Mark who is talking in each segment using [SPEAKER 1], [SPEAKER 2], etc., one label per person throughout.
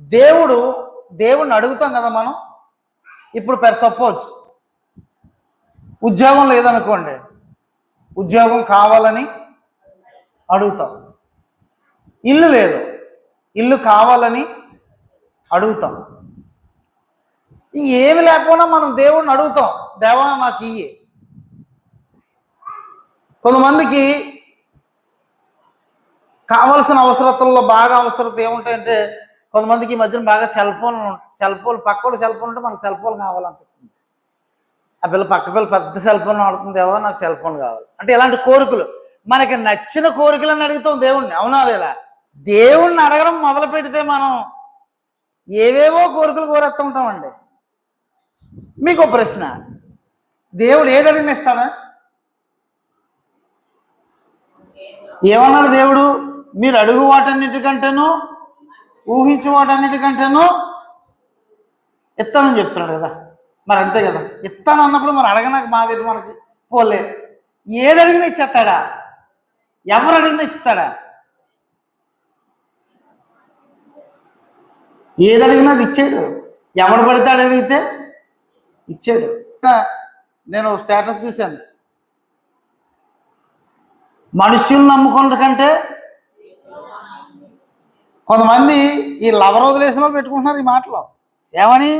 [SPEAKER 1] దేవుడు దేవుడిని అడుగుతాం కదా మనం? ఇప్పుడు పెర్ సపోజ్ ఉద్యోగం లేదనుకోండి ఉద్యోగం కావాలని అడుగుతాం. ఇల్లు లేదు ఇల్లు కావాలని అడుగుతాం. ఏమి లేకపోయినా మనం దేవుడిని అడుగుతాం దేవా నాకు ఇయ్యి. కొంతమందికి కావలసిన అవసరతల్లో బాగా అవసరత ఏముంటాయంటే కొంతమందికి ఈ మధ్యన బాగా సెల్ ఫోన్ సెల్ ఫోన్ పక్కోడు సెల్ ఫోన్ ఉంటే మనకు సెల్ ఫోన్ కావాలంటుంది ఆ పిల్ల పక్క పిల్ల పెద్ద సెల్ ఫోన్ వాడుతుందేవో నాకు సెల్ ఫోన్ కావాలి అంటే ఇలాంటి కోరికలు. మనకి నచ్చిన కోరికలను అడుగుతాం దేవుణ్ణి. అవునా లేదా? దేవుణ్ణి అడగడం మొదలు పెడితే మనం ఏవేవో కోరికలు కోరేస్తూ ఉంటామండి. మీకు ఒక ప్రశ్న. దేవుడు ఏది అడిగిన ఇస్తాడా? ఏమన్నాడు దేవుడు? మీరు అడుగు వాటన్నిటికంటేనూ ఊహించు వాటన్నిటికంటేనూ ఇస్తానని చెప్తున్నాడు కదా. మరి అంతే కదా. ఇస్తాను అన్నప్పుడు మరి అడగనాక మా దగ్గర మనకి? పోలే. ఏది అడిగినా ఇచ్చేస్తాడా? ఎవరు అడిగినా ఇస్తాడా ఏది అడిగినా అది ఇచ్చాడు. ఎవడు పడితే అడిగితే ఇచ్చాడు. నేను స్టేటస్ చూశాను. మనుషులు నమ్ముకున్న కంటే కొంతమంది ఈ లవర్ వదిలేసిన వాళ్ళు పెట్టుకుంటున్నారు ఈ మాటలో. ఏమని?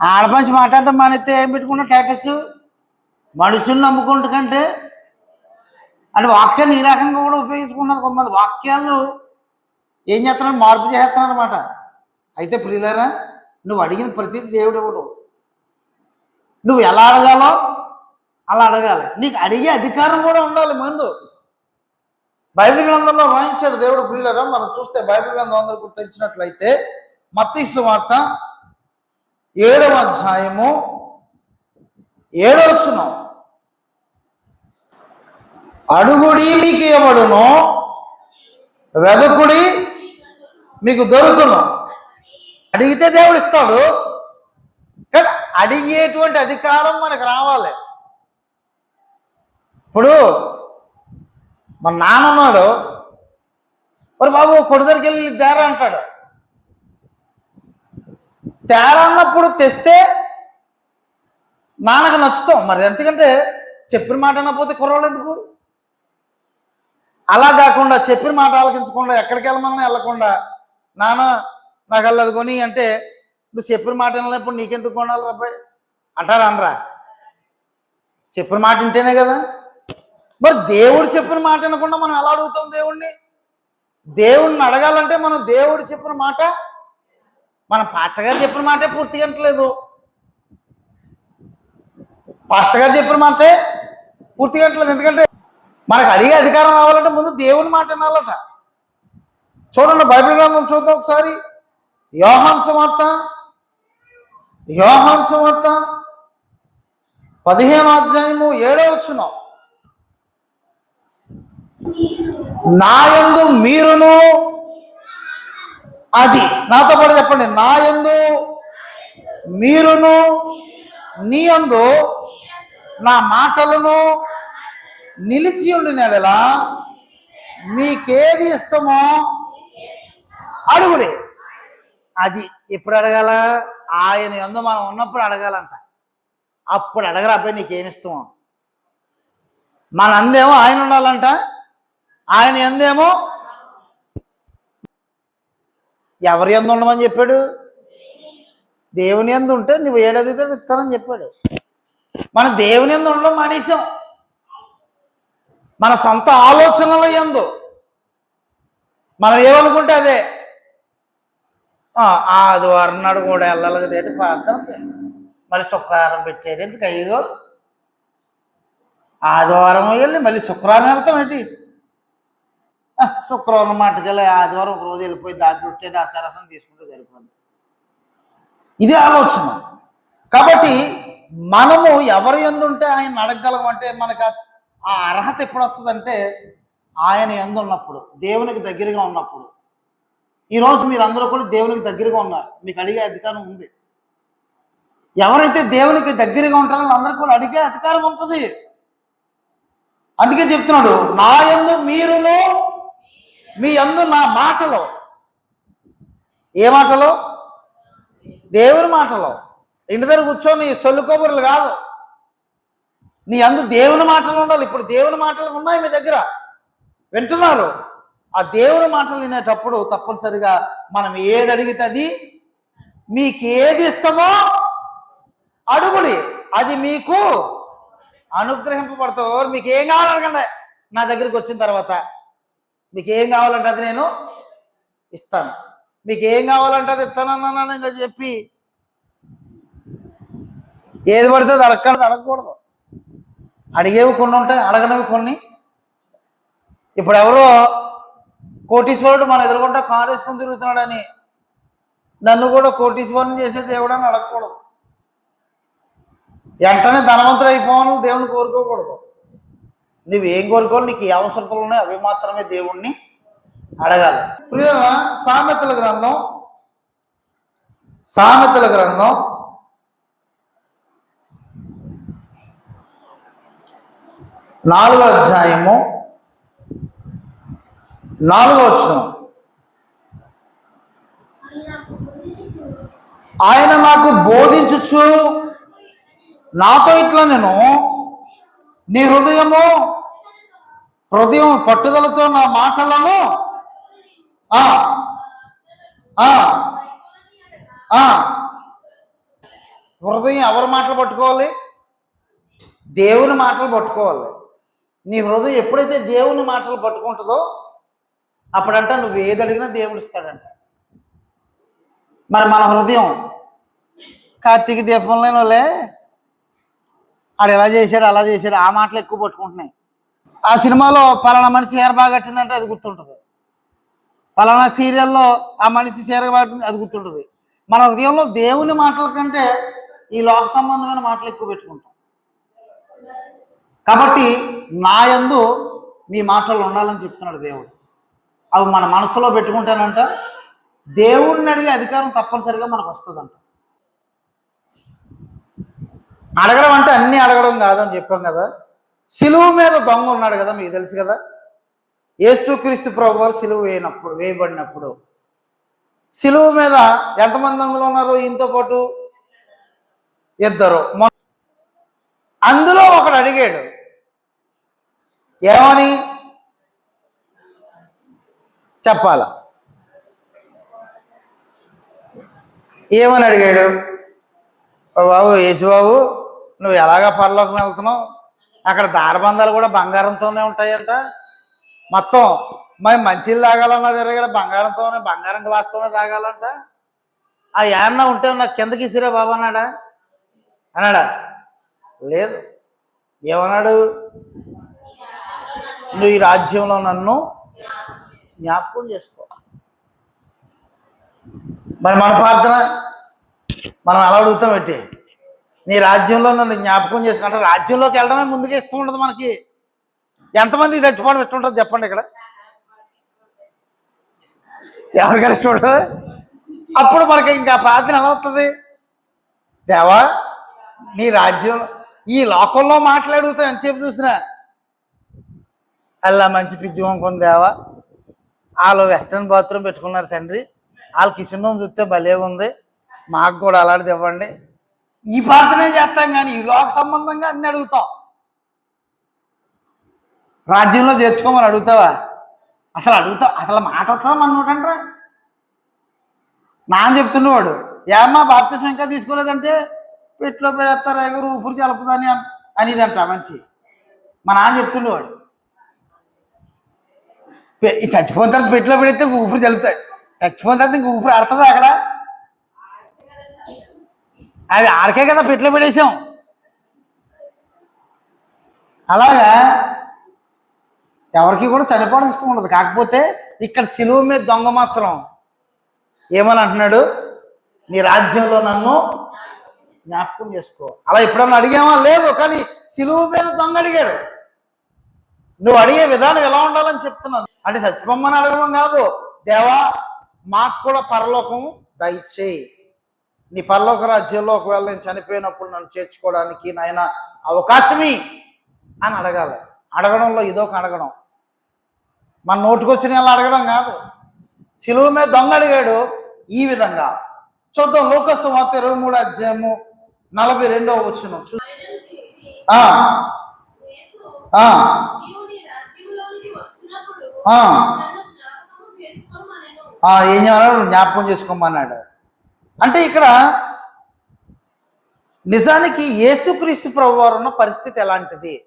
[SPEAKER 1] ఆడపంచి మాట్లాడటం మానేస్తే ఏం పెట్టుకున్నా స్టేటస్ మనుషుల్ని నమ్ముకుంటు కంటే అంటే వాక్యాన్ని ఈ రకంగా కూడా ఉపయోగించుకున్నారు కొంతమంది. వాక్యాలను ఏం చేస్తున్నారు? మార్పు చేస్తున్నారు అనమాట అయితే ప్రియులరా నువ్వు అడిగిన ప్రతి దేవుడు ఇవ్వడు. నువ్వు ఎలా అడగాలో అలా అడగాలి. నీకు అడిగే అధికారం కూడా ఉండాలి ముందు. బైబిల్ గ్రంథంలో రాయించాడు దేవుడు ప్రియులరా మనం చూస్తే బైబిల్ గ్రంథం అందరూ కూడా తెలిసినట్లయితే మత్తీసు వార్త ఏడవ అధ్యాయము ఏడవచ్చున అడుగుడి మీకు ఇవ్వబడును వెదకుడి మీకు దొరుకును. అడిగితే దేవుడు ఇస్తాడు కానీ అడిగేటువంటి అధికారం మనకు రావాలి. ఇప్పుడు మా నాన్న ఉన్నాడు. మరి బాబు కొడు దగ్గరికి వెళ్ళి తేరా అంటాడు. తేరా అన్నప్పుడు తెస్తే నాన్నకు నచ్చుతాం. మరి ఎందుకంటే చెప్పిన మాట అనకపోతే కుర్రోళ్ళు ఎందుకు? అలా కాకుండా చెప్పిన మాట ఆలకించకుండా ఎక్కడికి వెళ్ళమన్నా వెళ్ళకుండా నాన్న నాకు వెళ్ళదు కొని అంటే నువ్వు చెప్పిన మాట వినలేప్పుడు నీకెందుకు కొనాలి అబ్బాయి అంటారా అనరా. చెప్పిన మాట వింటేనే కదా. మరి దేవుడు చెప్పిన మాట వినకుండా మనం ఎలా అడుగుతాం దేవుణ్ణి? దేవుణ్ణి అడగాలంటే మనం దేవుడు చెప్పిన మాట మన పాస్టర్ గారు చెప్పిన మాటే పూర్తి వింటలేదు పాస్టర్ గారు చెప్పిన మాటే పూర్తి అంటలేదు ఎందుకంటే మనకు అడిగే అధికారం రావాలంటే ముందు దేవుని మాట వినాలట. చూడండి బైబిల్ గ్రంథం చూద్దాం ఒకసారి. యోహాన్ సువార్త యోహాన్ సువార్త పదిహేను అధ్యాయము ఏడో వచ్చినాం నాయందు మీరును అది నాతో పాటు చెప్పండి. నాయందు మీరును నీ యందు నా మాటలను నిలిచి ఉండినడలా మీకేది ఇష్టమో అడుగుడే. అది ఎప్పుడు అడగాల? ఆయన ఎందు మనం ఉన్నప్పుడు అడగాలంట. అప్పుడు అడగరా అబ్బాయి నీకేమి మన అందేమో ఆయన ఉండాలంట. ఆయన ఎందేమో? ఎవరి ఎందు ఉండమని చెప్పాడు? దేవుని ఎందు ఉంటే నువ్వు ఏడదితే ఇస్తానని చెప్పాడు. మన దేవుని ఎందు ఉండడం మానేసాం మన సొంత ఆలోచనల ఎందు. మనం ఏమనుకుంటే అదే. ఆ, ఆదివారం నాడు కూడా వెళ్ళాలి కదా ఏంటి? ప్రార్థనకి. మళ్ళీ శుక్రవారం పెట్టారు. ఎందుకు? అయ్యో. ఆదివారం వెళ్ళి మళ్ళీ శుక్రవారం వెళ్తాం ఏంటి? శుక్రవారం మాటకెళ్ళి ఆదివారం ఒక రోజు వెళ్ళిపోయి దాచి ఆ ఆచారసం తీసుకుంటే సరిపోయింది ఇదే ఆలోచన. కాబట్టి మనము ఎవరు ఎందుంటే ఆయన అడగగలం అంటే మనకు ఆ- అర్హత ఎప్పుడు వస్తుందంటే ఆయన ఎందున్నప్పుడు దేవునికి దగ్గరగా ఉన్నప్పుడు. ఈరోజు మీరు అందరూ కూడా దేవునికి దగ్గరగా ఉన్నారు. మీకు అడిగే అధికారం ఉంది. ఎవరైతే దేవునికి దగ్గరగా ఉంటారో వాళ్ళందరూ కూడా అడిగే అధికారం ఉంటుంది. అందుకే చెప్తున్నాడు నా ఎందు మీరును మీ అందు నా మాటలు. ఏ మాటలో? దేవుని మాటలు. ఇంటి దగ్గర కూర్చొని సొల్లు కబుర్లు కాదు. నీ అందు దేవుని మాటలు ఉండాలి. ఇప్పుడు దేవుని మాటలు ఉన్నాయి మీ దగ్గర. వింటున్నారు? ఆ దేవుని మాటలు వినేటప్పుడు తప్పనిసరిగా మనం ఏది అడిగితే అది మీకు ఏది ఇష్టమో అడుగుడి. అది మీకు అనుగ్రహింపబడతావు. మీకు ఏం కావాలి నా దగ్గరికి వచ్చిన తర్వాత. మీకు ఏం కావాలంటే అది నేను ఇస్తాను. మీకు ఏం కావాలంటే అది ఇస్తానన్నాను ఇంకా చెప్పి. ఏది పడితే అది అడగకూడదు అడగకూడదు. అడిగేవి కొన్ని ఉంటాయి అడగనవి కొన్ని. ఇప్పుడు ఎవరో కోటీశ్వరుడు మన ఎదురుకుంటా కారు వేసుకొని తిరుగుతున్నాడని నన్ను కూడా కోటీశ్వరుని చేసే దేవుడు అని అడగకూడదు. వెంటనే ధనవంతులు అయిపోవాలని దేవుని కోరుకోకూడదు. నువ్వు ఏం కోరుకోవాలి? నీకు ఏ అవసరతలు ఉన్నాయో అవి మాత్రమే దేవుణ్ణి అడగాలి. ప్రియుల సామెతల గ్రంథం సామెతల గ్రంథం. నాలుగో అధ్యాయము. నాలుగో వచ్చిన ఆయన నాకు బోధించుచు నాతో ఇట్లా నేను నీ హృదయము హృదయం పట్టుదలతో నా మాటలను ఆ ఆ ఆ. హృదయం ఎవరి మాటలు పట్టుకోవాలి? దేవుని మాటలు పట్టుకోవాలి. నీ హృదయం ఎప్పుడైతే దేవుని మాటలు పట్టుకుంటుందో అప్పుడంట నువ్వు ఏది అడిగినా దేవుడు ఇస్తాడంట. మరి మన హృదయం కార్తీక దీపంలో వాళ్ళే ఆడు ఎలా చేశాడు అలా చేశాడు ఆ మాటలు ఎక్కువ పట్టుకుంటున్నాయి. ఆ సినిమాలో పలానా మనిషి చీర బాగా కట్టిందంటే అది గుర్తుంటుంది. పలానా సీరియల్లో ఆ మనిషి చీర బాగా కట్టింది అది గుర్తుంటుంది. మన హృదయంలో దేవుని మాటల కంటే ఈ లోక సంబంధమైన మాటలు ఎక్కువ పెట్టుకుంటాం. కాబట్టి నా యందు మీ మాటలు ఉండాలని చెప్తున్నాడు దేవుడు. అవి మన మనసులో పెట్టుకుంటానంట దేవుడిని అడిగే అధికారం తప్పనిసరిగా మనకు వస్తుందంట. అడగడం అంటే అన్నీ అడగడం కాదని చెప్పాం కదా. సిలువు మీద దొంగ ఉన్నాడు కదా మీకు తెలుసు కదా. యేసుక్రీస్తు ప్రభు వారు సిలువు వేయనప్పుడు వేయబడినప్పుడు. సిలువు మీద ఎంతమంది దొంగలు ఉన్నారు? ఈయనతో పాటు ఇద్దరు. అందులో ఒకడు అడిగాడు ఏమని? చెప్పాలా. ఏమని? అడిగాడు. బాబు యేసుబాబు నువ్వు ఎలాగా పరలోకం వెళ్తున్నావు? అక్కడ దారబంధాలు కూడా బంగారంతోనే ఉంటాయంట. మొత్తం మరి మంచిలు తాగాలన్నా జరిగాడు బంగారంతోనే బంగారం గ్లాస్తోనే తాగాలంట. ఆ యాన్న ఉంటే నాకు కిందకి ఇసిరా బాబు అన్నాడా? అన్నాడా? లేదు. ఏమన్నాడు? నువ్వు ఈ రాజ్యంలో నన్ను జ్ఞాపకం చేసుకో. మరి మన ప్రార్థన మనం ఎలా అడుగుతాం పెట్టి నీ రాజ్యంలో నన్ను జ్ఞాపకం చేసుకుంటే రాజ్యంలోకి వెళ్ళడమే ముందుగా ఇస్తూ ఉండదు మనకి. ఎంతమంది చచ్చిపోవడం ఇష్టం ఉంటుంది చెప్పండి ఇక్కడ. ఎవరికైనా చూడదు అప్పుడు మనకి ఇంకా ప్రార్థన ఎలా వస్తుంది? దేవా నీ రాజ్యం ఈ లోకంలో మాట్లాడుగుతాం ఎంతసేపు చూసినా? అలా మంచి పిచ్చి వంకుంది దేవా. వాళ్ళు వెస్ట్రన్ బాత్రూమ్ పెట్టుకున్నారు తండ్రి. వాళ్ళు కిచెన్ రూమ్ చూస్తే భలేగా ఉంది మాకు కూడా అలాంటిది ఇవ్వండి. ఈ ప్రార్థనే చేస్తాం కానీ ఈ లోక సంబంధంగా అన్ని అడుగుతాం. రాజ్యంలో చేర్చుకోమని అడుగుతావా? అసలు అడుగుతావు అసలు మాట వస్తుందా మన నాన్న చెప్తుండేవాడు ఏమ్మా బాప్తిసం ఇంకా తీసుకోలేదంటే పెట్లో పెడతారు ఎగురు ఊపిరి చలుపుదని అన్- అనేదంట మంచి మా నాన్న చెప్తుండేవాడు ఈ చచ్చిపోయిన తర్వాత పెట్లో పెడితే ఊపిరి చల్లుతాయి. చచ్చిపోయిన తర్వాత ఇంక ఊపిరి ఆడుతుందా అక్కడ? అది ఆడకే కదా పెట్లు పెట్టేసాం అలాగా? ఎవరికి కూడా చనిపోవడం ఇష్టం ఉండదు. కాకపోతే ఇక్కడ సిలువ మీద దొంగ మాత్రం ఏమని అంటున్నాడు? నీ రాజ్యంలో నన్ను జ్ఞాపకం చేసుకో. అలా ఎప్పుడన్నా అడిగామా? లేదు కానీ సిలువు మీద దొంగ అడిగాడు. నువ్వు అడిగే విధానం ఎలా ఉండాలని చెప్తున్నాను. అంటే సత్యబొమ్మని అడగడం కాదు. దేవా మాకు కూడా పరలోకం దయచేయి. నీ పర్లోక రాజ్యంలో ఒకవేళ నేను చనిపోయినప్పుడు నన్ను చేర్చుకోవడానికి నాయన అవకాశమి అని అడగాలి. అడగడంలో ఇదొక అడగడం. మన నోటికొచ్చిన వాళ్ళు అడగడం కాదు. సిలువ మీద దొంగ అడిగాడు ఈ విధంగా. చూద్దాం లోకస్ వార్త ఇరవై మూడు అధ్యాయము నలభై రెండవ వచ్చిన ఏం చేయమన్నాడు జ్ఞాపకం చేసుకోమన్నాడు. అంటే ఇక్కడ నిజానికి యేసుక్రీస్తు ప్రభువారు ఉన్న పరిస్థితి ఎలాంటిది?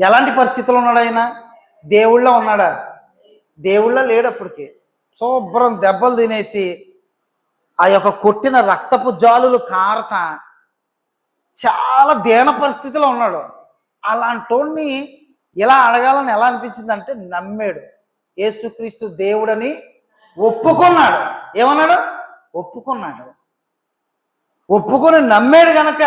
[SPEAKER 1] ఎలాంటి పరిస్థితిలో ఉన్నాడు ఆయన? దేవుళ్ళ ఉన్నాడా? దేవుళ్ళ లేడు అప్పటికి. శుభ్రం దెబ్బలు తినేసి ఆ యొక్క కొట్టిన రక్తపు జాలులు కారత చాలా దీన పరిస్థితిలో ఉన్నాడు. అలాంటోడిని ఇలా అడగాలని ఎలా అనిపించింది అంటే నమ్మాడు. యేసుక్రీస్తు దేవుడని ఒప్పుకున్నాడు. ఏమన్నాడు? ఒప్పుకున్నాడు. ఒప్పుకొని నమ్మాడు గనక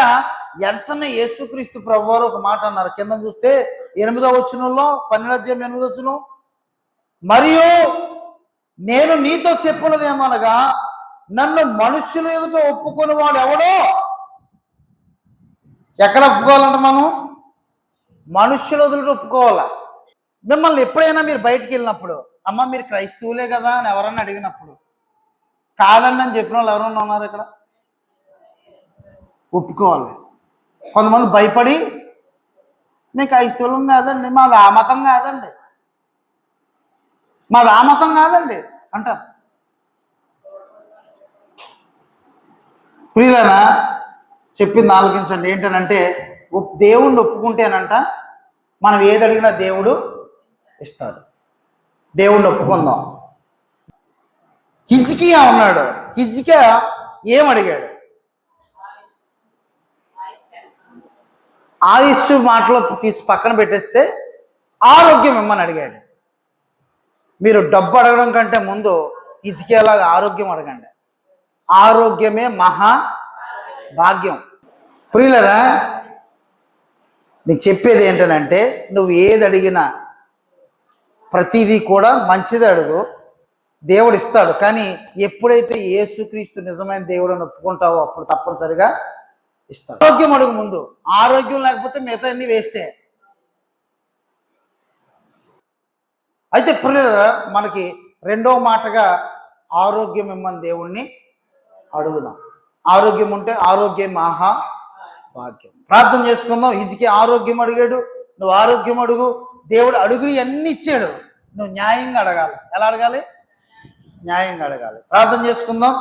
[SPEAKER 1] వెంటనే యేసుక్రీస్తు ప్రభువారు ఒక మాట అన్నారు. కింద చూస్తే ఎనిమిదో వచనంలో పన్నెండు ఎనిమిదో వచనం. మరియు నేను నీతో చెప్పున్నది ఏమనగా నన్ను మనుషుల ఎదుట ఒప్పుకొని వాడు ఎవడో? ఎక్కడ ఒప్పుకోవాలంట మనం? మనుషుల ఎదుట ఒప్పుకోవాలా? మిమ్మల్ని ఎప్పుడైనా మీరు బయటికి వెళ్ళినప్పుడు అమ్మ మీరు క్రైస్తవులే కదా అని ఎవరన్నా అడిగినప్పుడు కాదండి అని చెప్పిన వాళ్ళు ఎవరన్నా ఉన్నారు ఇక్కడ? ఒప్పుకోవాలి. కొంతమంది భయపడి మేము క్రైస్తవులం కాదండి మాది ఆ మతం కాదండి. మాది ఆ మతం కాదండి అంటారు. ప్రియులనా చెప్పింది ఆలోచించండి. ఏంటనంటే ఒప్- దేవుణ్ణి ఒప్పుకుంటేనంట మనం ఏది అడిగినా దేవుడు ఇస్తాడు. దేవుణ్ణి ఒప్పుకుందాం. హిజికియా ఉన్నాడు. హిజికియా ఏం అడిగాడు? ఆయుష్ మాటలో తీసి పక్కన పెట్టేస్తే ఆరోగ్యం ఇమ్మని అడిగాడు. మీరు డబ్బు అడగడం కంటే ముందు ఇసుకేలాగా ఆరోగ్యం అడగండి. ఆరోగ్యమే మహా భాగ్యం. ప్రియులరా నీకు చెప్పేది ఏంటనంటే నువ్వు ఏది అడిగినా ప్రతిదీ కూడా మంచిది అడుగు. దేవుడు ఇస్తాడు. కానీ ఎప్పుడైతే యేసుక్రీస్తు నిజమైన దేవుడు అని ఒప్పుకుంటావో అప్పుడు తప్పనిసరిగా ఇస్తాడు. ఆరోగ్యం అడుగు ముందు. ఆరోగ్యం లేకపోతే మిగతా అన్ని వేస్తే అయితే ప్రియుల మనకి రెండో మాటగా ఆరోగ్యం ఇమ్మని దేవుణ్ణి అడుగుదాం. ఆరోగ్యం ఉంటే ఆరోగ్యం మహా భాగ్యం. ప్రార్థన చేసుకుందాం. ఇజికి ఆరోగ్యం అడిగాడు. నువ్వు ఆరోగ్యం అడుగు. దేవుడు అడుగులు అన్నీ ఇచ్చాడు. నువ్వు న్యాయంగా అడగాలి. ఎలా అడగాలి? న్యాయంగా అడగాలి. ప్రార్థన చేసుకుందాం.